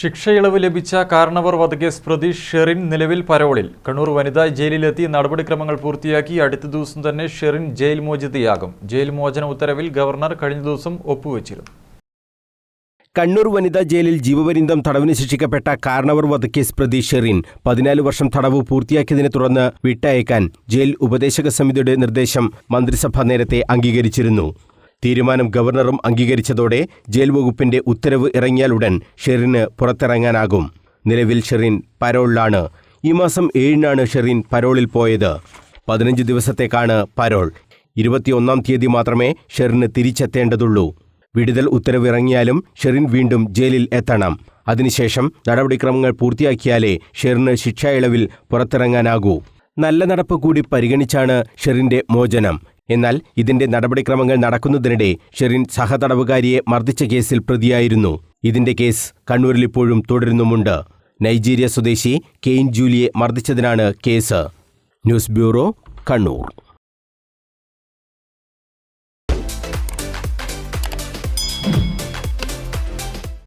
ശിക്ഷയിളവ് ലഭിച്ച കാരണവർ വധക്കേസ് പ്രതി ഷെറിൻ നിലവിൽ പരോളിൽ. കണ്ണൂർ വനിതാ ജയിലിലെത്തി നടപടിക്രമങ്ങൾ പൂർത്തിയാക്കി അടുത്ത ദിവസം തന്നെ ഷെറിൻ ജയിൽ മോചിതയാകും. ജയിൽ മോചന ഉത്തരവിൽ ഗവർണർ കഴിഞ്ഞ ദിവസം ഒപ്പുവച്ചിരുന്നു. കണ്ണൂർ വനിതാ ജയിലിൽ ജീവപര്യന്തം തടവിന് ശിക്ഷിക്കപ്പെട്ട കാരണവർ വധക്കേസ് പ്രതി ഷെറിൻ പതിനാല് വർഷം തടവ് പൂർത്തിയാക്കിയതിനെ തുടർന്ന് വിട്ടയക്കാൻ ജയിൽ ഉപദേശക സമിതിയുടെ നിർദ്ദേശം മന്ത്രിസഭ നേരത്തെ അംഗീകരിച്ചിരുന്നു. തീരുമാനം ഗവർണറും അംഗീകരിച്ചതോടെ ജയിൽ വകുപ്പിന്റെ ഉത്തരവ് ഇറങ്ങിയാലുടൻ ഷെറിന് പുറത്തിറങ്ങാനാകും. നിലവിൽ ഷെറിൻ പരോളിലാണ്. ഈ മാസം ഏഴിനാണ് ഷെറിൻ പരോളിൽ പോയത്. പതിനഞ്ച് ദിവസത്തേക്കാണ് പരോൾ. ഇരുപത്തിയൊന്നാം തീയതി മാത്രമേ ഷെറിന് തിരിച്ചെത്തേണ്ടതുള്ളൂ. വിടുതൽ ഉത്തരവിറങ്ങിയാലും ഷെറിൻ വീണ്ടും ജയിലിൽ എത്തണം. അതിനുശേഷം നടപടിക്രമങ്ങൾ പൂർത്തിയാക്കിയാലേ ഷെറിന് ശിക്ഷാ ഇളവിൽ പുറത്തിറങ്ങാനാകൂ. നല്ല നടപ്പ് കൂടി പരിഗണിച്ചാണ് ഷെറിന്റെ മോചനം. എന്നാൽ ഇതിന്റെ നടപടിക്രമങ്ങൾ നടക്കുന്നതിനിടെ ഷെറിൻ സഹതടവുകാരിയെ മർദ്ദിച്ച കേസിൽ പ്രതിയായിരുന്നു. ഇതിന്റെ കേസ് കണ്ണൂരിൽ ഇപ്പോഴും തുടരുന്നുമുണ്ട്. നൈജീരിയ സ്വദേശി കെയിൻ ജൂലിയെ മർദ്ദിച്ചതിനാണ് കേസ്. News bureau Kannur.